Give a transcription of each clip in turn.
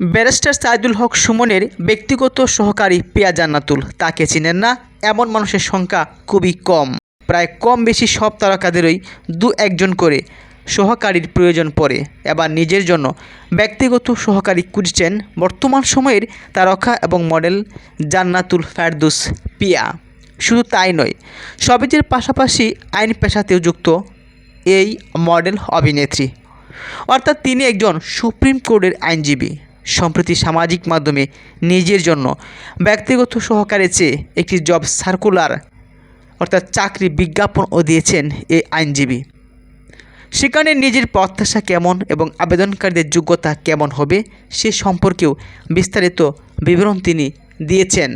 Barrister Saidul হক সুমনের ব্যক্তিগত সহকারী পিয়া জান্নাতুল, তাকে চিনেন না। এমন মানুষের সংখ্যা খুবই কম। প্রায় কম বেশি সব তারকাদেরই দু একজন করে সহকারীর প্রয়োজন পড়ে। এবার নিজের জন্য ব্যক্তিগত সহকারী খুঁজছেন বর্তমান সময়ের তারকা এবং মডেল জান্নাতুল ফেরদুস পিয়া। শুধু তাই নয়, সবেজের পাশাপাশি আইন পেশাতেও যুক্ত এই মডেল অভিনেত্রী। অর্থাৎ তিনি একজন সুপ্রিম কোর্টের আইনজীবী। সম্প্রতি সামাজিক মাধ্যমে নিজের জন্য ব্যক্তিগত সহকারে চেয়ে একটি জব সার্কুলার, অর্থাৎ চাকরি বিজ্ঞাপনও দিয়েছেন এই আইনজীবী। সেখানে নিজের প্রত্যাশা কেমন এবং আবেদনকারীদের যোগ্যতা কেমন হবে সে সম্পর্কেও বিস্তারিত বিবরণ তিনি দিয়েছেন।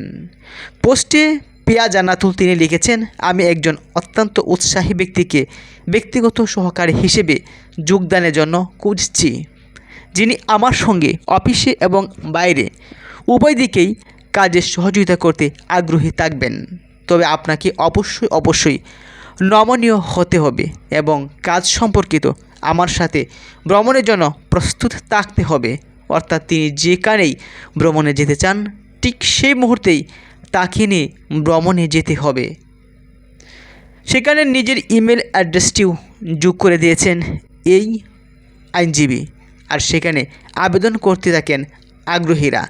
পোস্টে পিয়া জান্নাতুল তিনি লিখেছেন, আমি একজন অত্যন্ত উৎসাহী ব্যক্তিকে ব্যক্তিগত সহকারী হিসেবে যোগদানের জন্য খুঁজছি। যিনি আমার সঙ্গে অফিসে এবং বাইরে উভয় দিকেই কাজে সহযোগিতা করতে আগ্রহী থাকবেন। তবে আপনাকে অবশ্যই অবশ্যই নমনীয় হতে হবে এবং কাজ সম্পর্কিত আমার সাথে ভ্রমণের জন্য প্রস্তুত থাকতে হবে। অর্থাৎ তিনি যেখানেই ভ্রমণে যেতে চান, ঠিক সেই মুহূর্তেই তাকে নিয়ে ভ্রমণে যেতে হবে। সেখানে নিজের ইমেল অ্যাড্রেসটিও যোগ করে দিয়েছেন এই আইনজীবী। আর সেখানে আবেদন করতে থাকেন আগ্রহীরা।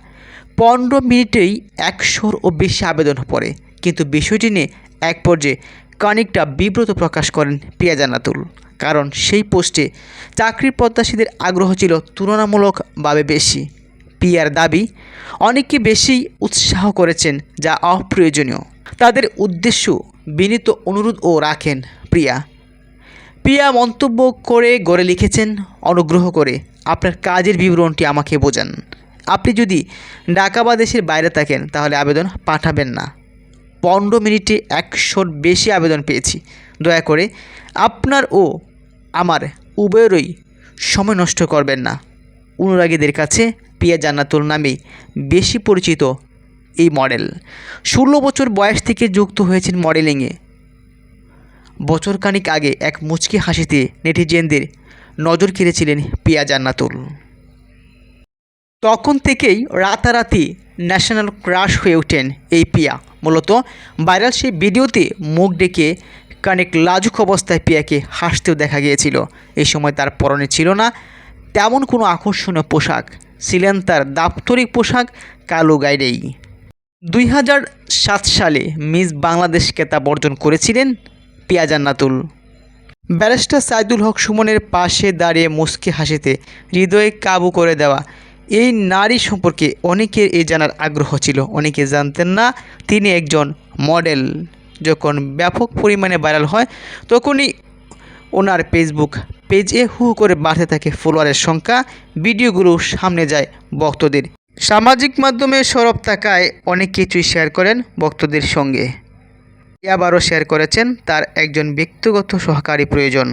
পনেরো মিনিটেই একশোর ও বেশি আবেদন পড়ে। কিন্তু বিষয়টি নিয়ে এক পর্যায়ে কানিকটা বিব্রত প্রকাশ করেন পিয়া জান্নাতুল কারণ সেই পোস্টে চাকরির প্রত্যাশীদের আগ্রহ ছিল তুলনামূলকভাবে বেশি। পিয়ার দাবি অনেকে বেশি উৎসাহ করেছেন যা অপ্রয়োজনীয়। তাদের উদ্দেশ্য বিনীত অনুরোধও রাখেন প্রিয়া। প্রিয়া মন্তব্য করে গড়ে লিখেছেন অনুগ্রহ করে আপনার কাজের বিবরণটি আমাকে বোঝান। আপনি যদি ঢাকা বা দেশের বাইরে থাকেন, তাহলে আবেদন পাঠাবেন না। পনেরো মিনিটে একশোর বেশি আবেদন পেয়েছি। দয়া করে আপনার ও আমার উভয়েরই সময় নষ্ট করবেন না। অনুরাগীদের কাছে পিয়া জান্নাতুল নামেই বেশি পরিচিত এই মডেল। ষোলো বছর বয়স থেকে যুক্ত হয়েছেন মডেলিংয়ে। বছরখানিক আগে এক মুচকি হাসিতে নেটিজেনদের নজর কেড়েছিলেন পিয়া জান্নাতুল। তখন থেকেই রাতারাতি ন্যাশনাল ক্রাশ হয়ে ওঠেন এই পিয়া। মূলত ভাইরাল সেই ভিডিওতে মুখ ডেকে কানেক লাজুক অবস্থায় পিয়াকে হাসতেও দেখা গিয়েছিল। এই সময় তার পরনে ছিল না তেমন কোনো আকর্ষণীয় পোশাক। ছিলেন তার দাপ্তরিক পোশাক কালো গাইডেই। দুই হাজার সাত সালে মিস বাংলাদেশ খেতাব অর্জন করেছিলেন পিয়া জান্নাতুল। ব্যারিস্টার সাইদুল হক সুমনের পাশে দাঁড়িয়ে মুস্কি হাসিতে হৃদয়ে কাবু করে দেওয়া। এই নারী সম্পর্কে অনেকের এই জানার আগ্রহ ছিল, অনেকে জানতেন না তিনি একজন মডেল। যখন ব্যাপক পরিমাণে ভাইরাল হয়, তখনই ওনার ফেসবুক পেজে হু করে বাড়তে থাকে ফলোয়ারের সংখ্যা। ভিডিওগুলো সামনে যায় ভক্তদের। সামাজিক মাধ্যমে সরব থাকায় অনেক কিছুই শেয়ার করেন ভক্তদের সঙ্গে। আবারও শেয়ার করেছেন তার একজন ব্যক্তিগত সহকারী প্রয়োজন।